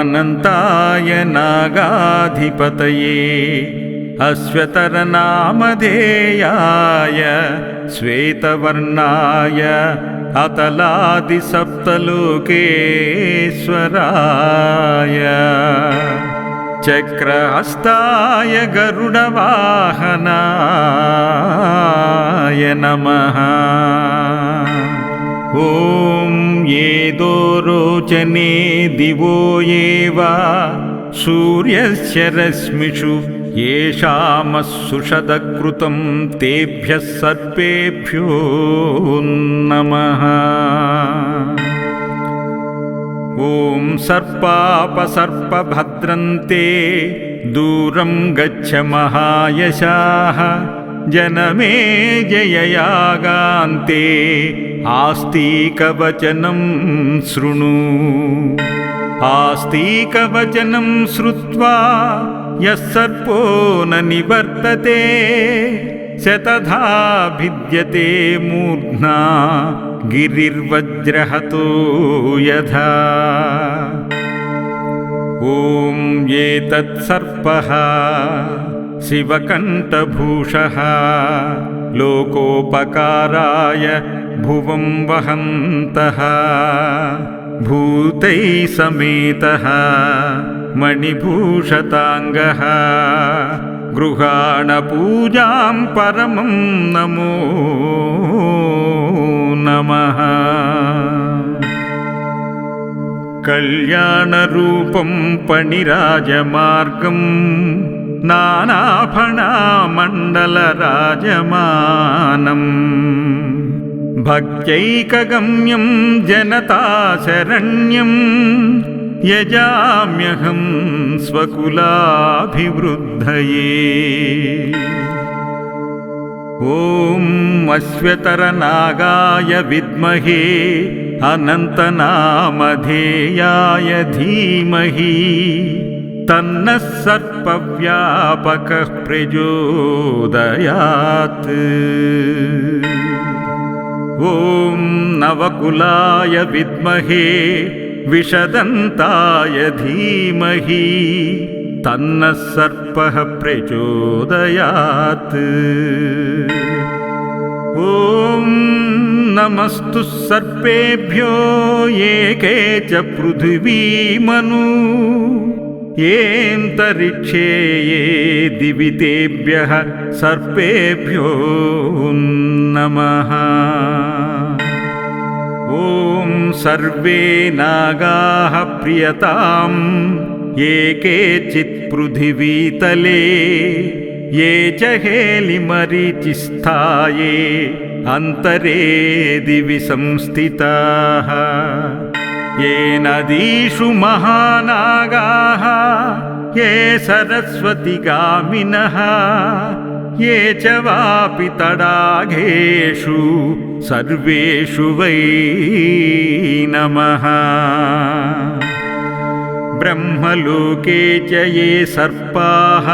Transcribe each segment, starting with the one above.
अनन्ताय नागाधिपतये अश्वतरनामधेयाय श्वेतवर्णाय अतलादिसप्तलोकेश्वराय चक्रहस्ताय गरुडवाहनाय नमः ॐ येदो रोचने दिवो ये वा सूर्यस्य रश्मिषु येषामस्सुषदकृतं तेभ्यः सर्पेभ्यो नमः। ॐ सर्पापसर्पभद्रन्ते दूरं गच्छ महायशाः। जनमे जययागान्ते आस्तीकवचनं शृणु। आस्तीकवचनं श्रुत्वा यः सर्पो न निवर्तते शतधा भिद्यते मूर्ध्ना गिरिर्वज्रहतो यथा। ॐ एतत्सर्पः शिवकण्ठभूषः लोकोपकाराय भुवं वहन्तः भूतैः समेतः मणिभूषताङ्गः गृहाणपूजां परमं नमो नमः कल्याणरूपं पणिराजमार्गं नानाफणामण्डलराजमानम् भक्त्यैकगम्यं जनताशरण्यं यजाम्यहं स्वकुलाभिवृद्धये। ॐ अश्वतरनागाय विद्महे अनन्तनामधेयाय धीमहि तन्नः सर्पव्यापकः प्रचोदयात् ॐ नवकुलाय विद्महे विषदन्ताय धीमहि तन्नः सर्पः प्रचोदयात्। ॐ नमस्तु सर्पेभ्यो ये के च पृथिवीमनु येऽन्तरिक्षे ये दिवि तेभ्यः सर्पेभ्यो नमः। ॐ सर्वे नागाः प्रियताम् ये केचित् पृथिवीतले ये च हेलिमरीचिस्थाये अन्तरे दिवि संस्थिताः ये नदीषु महानागाः ये सरस्वतिगामिनः ये च वापि तडागेषु सर्वेषु वै नमः। ब्रह्मलोके च ये सर्पाः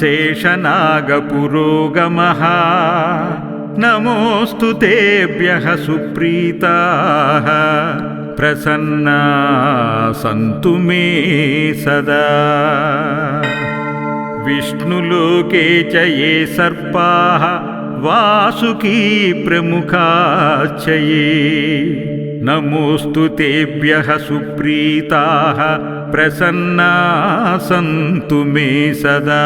शेषनागपुरोगमः नमोऽस्तु तेभ्यः सुप्रीताः प्रसन्ना सन्तु मे सदा विष्णुलोके च ये सर्पाः वासुकी प्रमुखाश्च ये नमोऽस्तु तेभ्यः सुप्रीताः प्रसन्ना सन्तु मे सदा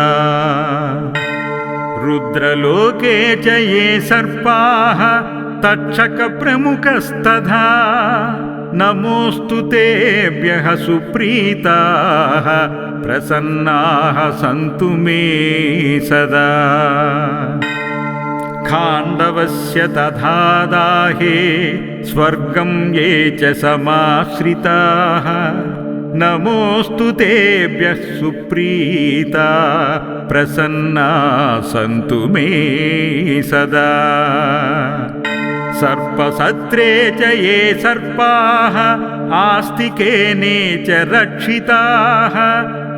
रुद्रलोके च ये सर्पाः तक्षकप्रमुखस्तथा नमोऽस्तु तेभ्यः सुप्रीताः प्रसन्नाः सन्तु मे सदा। खाण्डवस्य तथा दाहे स्वर्गं ये च समाश्रिताः नमोऽस्तु तेभ्यः सुप्रीता प्रसन्ना सन्तु मे सदा सर्पसत्रे च ये सर्पाः आस्तिकेने च रक्षिताः।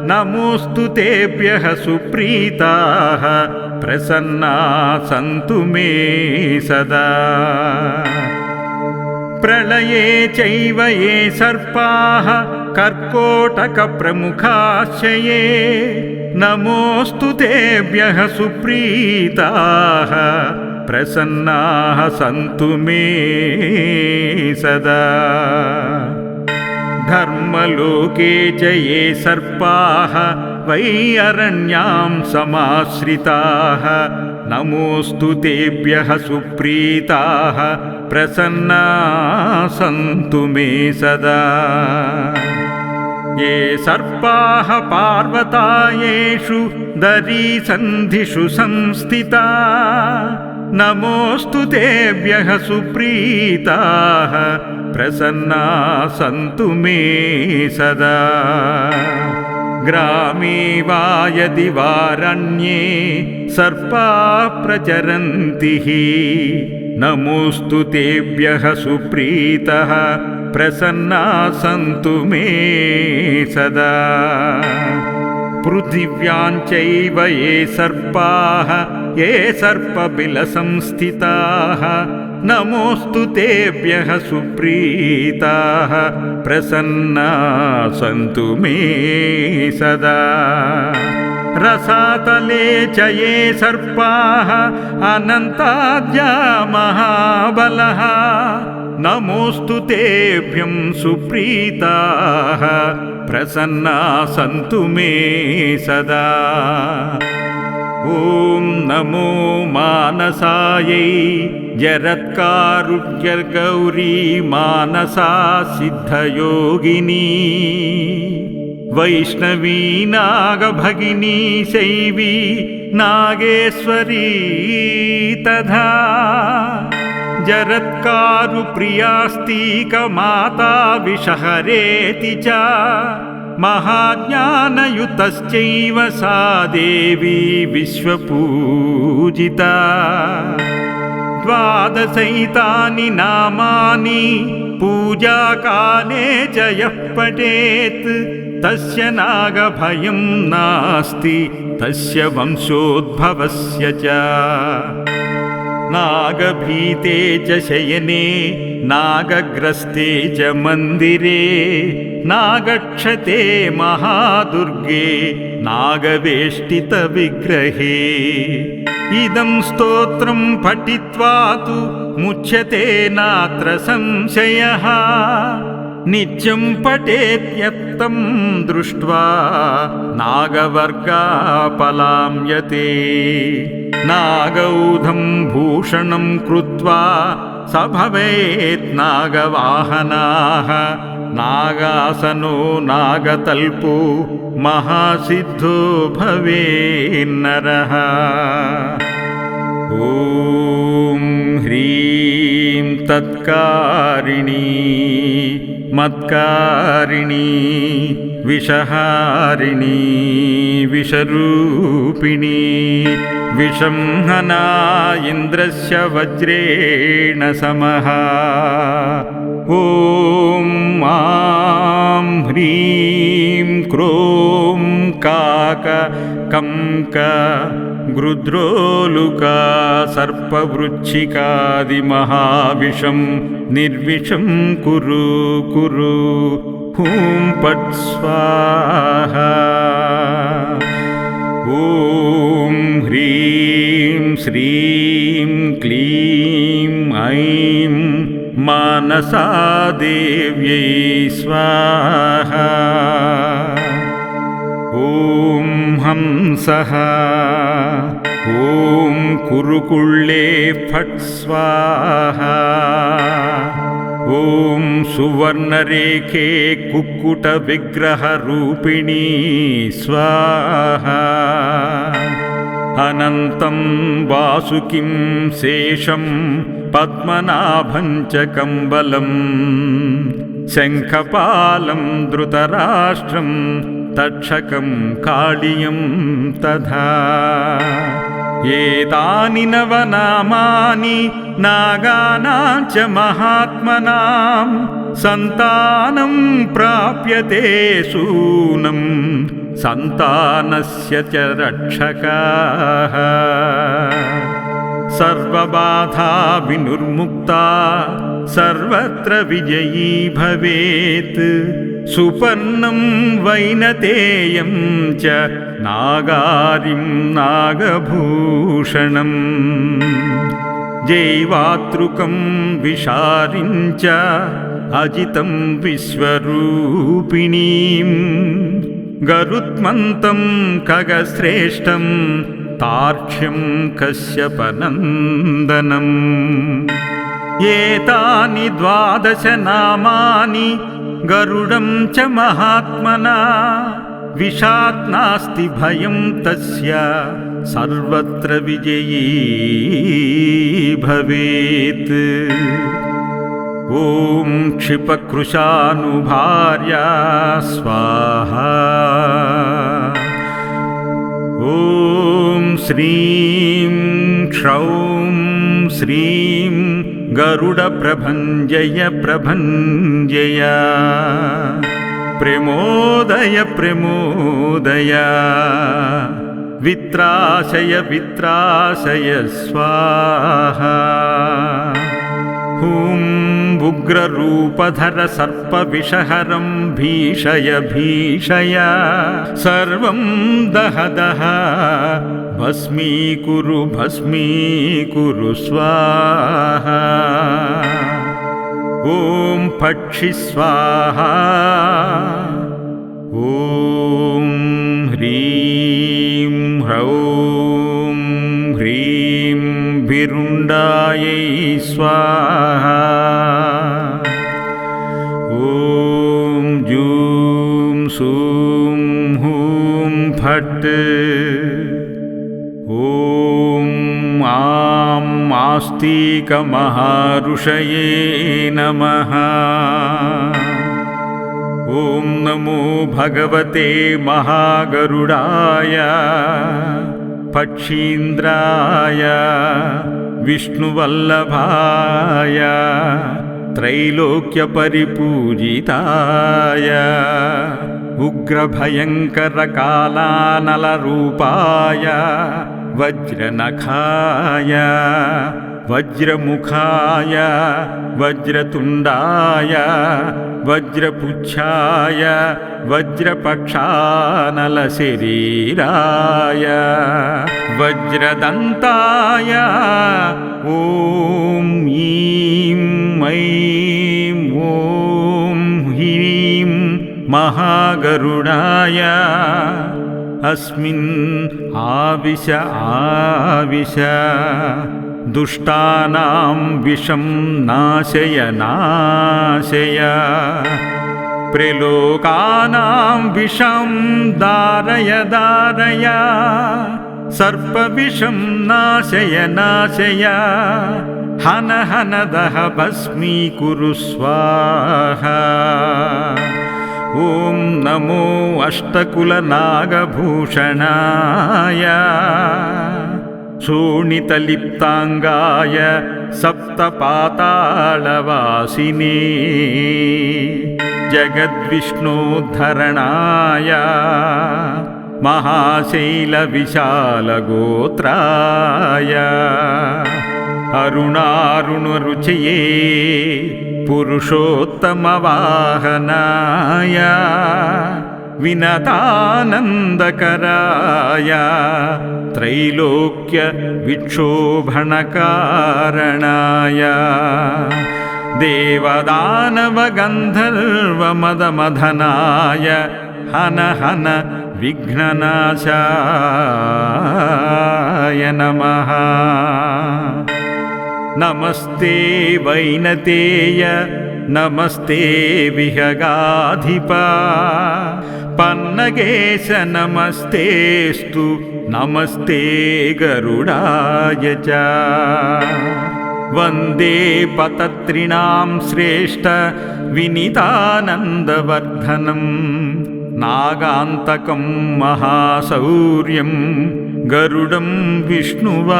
नमोऽस्तु तेभ्यः सुप्रीताः। प्रसन्ना सन्तु मे सदा। प्रलये चैव ये सर्पाः कर्कोटकप्रमुखाश्चये नमोऽस्तु तेभ्यः सुप्रीताः प्रसन्नाः सन्तु मे सदा। धर्मलोके च ये सर्पाः वै अरण्यां समाश्रिताः। नमोऽस्तु तेभ्यः सुप्रीताः। प्रसन्ना सन्तु मे सदा। ये सर्पाः पार्वतायेषु दरीसन्धिषु संस्थिता नमोऽस्तु तेभ्यः सुप्रीताः प्रसन्ना सन्तु मे सदा। ग्रामे वा यदि वारण्ये सर्पा प्रचरन्ति नमोऽस्तु तेभ्यः सुप्रीतः प्रसन्ना सन्तु मे सदा। पृथिव्याञ्चैव ये सर्पाः ये सर्पबिलसंस्थिताः नमोऽस्तु तेभ्यः सुप्रीताः प्रसन्ना सन्तु मे सदा। रसातले च ये सर्पाः अनन्ताद्या महाबलः नमोऽस्तु तेभ्यं सुप्रीताः प्रसन्ना सन्तु मे सदा ॐ नमो मानसायै जरत्कारुण्यगौरी मानसा सिद्धयोगिनी वैष्णवी नागभगिनी शैवी नागेश्वरी तथा जरत्कारुप्रियास्तीकमाता विषहरेति च महाज्ञानयुतश्चैव सा देवी विश्वपूजिता। द्वादशैतानि नामानि पूजाकाले च यः पठेत् तस्य नागभयं नास्ति तस्य वंशोद्भवस्य च। नागभीते च शयने नागग्रस्ते च मन्दिरे नागक्षते महादुर्गे नागवेष्टितविग्रहे। इदं स्तोत्रं पठित्वा तु मुच्यते नात्र संशयः नित्यं पठेत्यत्तं दृष्ट्वा नागवर्गापलाम्यते नागौधं भूषणं कृत्वा स भवेत् नागवाहनाः। नागासनो नागतल्पो महासिद्धो भवेन्नरः। ॐ ह्रीं तत्कारिणी मत्कारिणी विषहारिणी विषरूपिणी विषं हना इन्द्रस्य वज्रेण समः। ॐ मां ह्रीं क्रों काक कङ्क गृद्रोलुका सर्पवृच्छिकादिमहाविषं निर्विषं कुरु कुरु हूं पट् स्वाहा। ॐ ह्रीं श्रीं क्लीं ऐं मानसादेव्यै स्वाहा ॐ हंसः। ॐ कुरुकुल्ले फट् स्वाहा। ॐ सुवर्णरेखे कुक्कुटविग्रहरूपिणी स्वाहा। अनन्तं वासुकिं शेषं पद्मनाभं च कम्बलम् शङ्खपालं धृतराष्ट्रं तक्षकं काळियं तथा। एतानि नवनामानि नागानां च महात्मनां सन्तानं प्राप्यते सूनं सन्तानस्य च रक्षकाः। सर्वबाधा विनुर्मुक्ता सर्वत्र विजयी भवेत् सुपर्णं वैनतेयं च नागारिं नागभूषणम् जैवातृकं विशारिं च अजितं विश्वरूपिणीं। गरुत्मन्तं खगश्रेष्ठं तार्क्ष्यं कश्यपनन्दनम्। एतानि द्वादशनामानि गरुडं च महात्मना। विषात् नास्ति भयं तस्य। सर्वत्र विजयी भवेत्। ॐ क्षिपकृशानुभार्या स्वाहा। ॐ श्रीं क्षौं श्रीं गरुडप्रभञ्जय प्रभञ्जय। प्रमोदय प्रमोदय। वित्राशय वित्राशय स्वाहा। हुं उग्ररूपधर सर्पविषहरं भीषय भीषय। सर्वं दह दह। भस्मीकुरु भस्मीकुरु स्वाहा। ॐ पक्षि स्वाहा। ॐ ह्रीं ह्रौं ह्रीं भिरुण्डायै स्वाहा ॐ आं आस्तिकमहाऋषये नमः। ॐ नमो भगवते महागरुडाय पक्षीन्द्राय विष्णुवल्लभाय त्रैलोक्यपरिपूजिताय उग्रभयङ्करकालानलरूपाय वज्रनखाय वज्रमुखाय वज्रतुण्डाय वज्रपुच्छाय वज्रपक्षानलशरीराय वज्रदन्ताय ॐ ईं ऐं ॐ ह्रीं महागरुडाय। अस्मिन् आविश आविश। दुष्टानां विषं नाशय नाशय। प्रलोकानां विषं दारय दारय सर्पविषं नाशय नाशय। हन हन दह भस्मीकुरु स्वाहा ॐ नमो अष्टकुलनागभूषणाय शोणितलिप्ताङ्गाय सप्तपातालवासिने जगद्विष्णोद्धरणाय महाशैलविशालगोत्राय अरुणारुणरुचये पुरुषोत्तमवाहनाय विनतानन्दकराय त्रैलोक्यविक्षोभणकारणाय देवदानवगन्धर्वमदमधनाय हन हन विघ्ननाशाय नमः नमस्ते वैनतेय नमस्ते विहगाधिप। पन्नगेश नमस्तेस्तु नमस्ते गरुडाय च। वन्दे पतत्रिणां श्रेष्ठ विनितानन्दवर्धनं नागान्तकं महाशौर्यं गरुडं विष्णुवाहनम्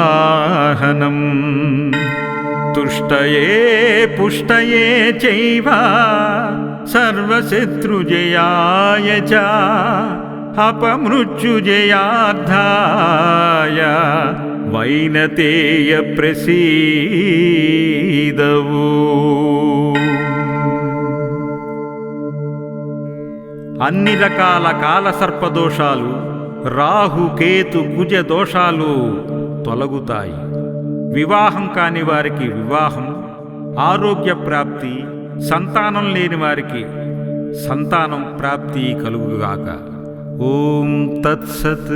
तुष्टये पुष्टये चैव सर्वशत्रुजयाय च अपमृत्युजयार्धाय वैनतेय प्रसीदवो అన్ని రకాల కాలసర్ప దోషాలు రాహు కేతు కుజ దోషాలు తొలగుతాయి వివాహం కాని వారికి వివాహం ఆరోగ్య ప్రాప్తి సంతానం లేని వారికి సంతానం ప్రాప్తి కలుగుగాక. ఓం తత్సత్.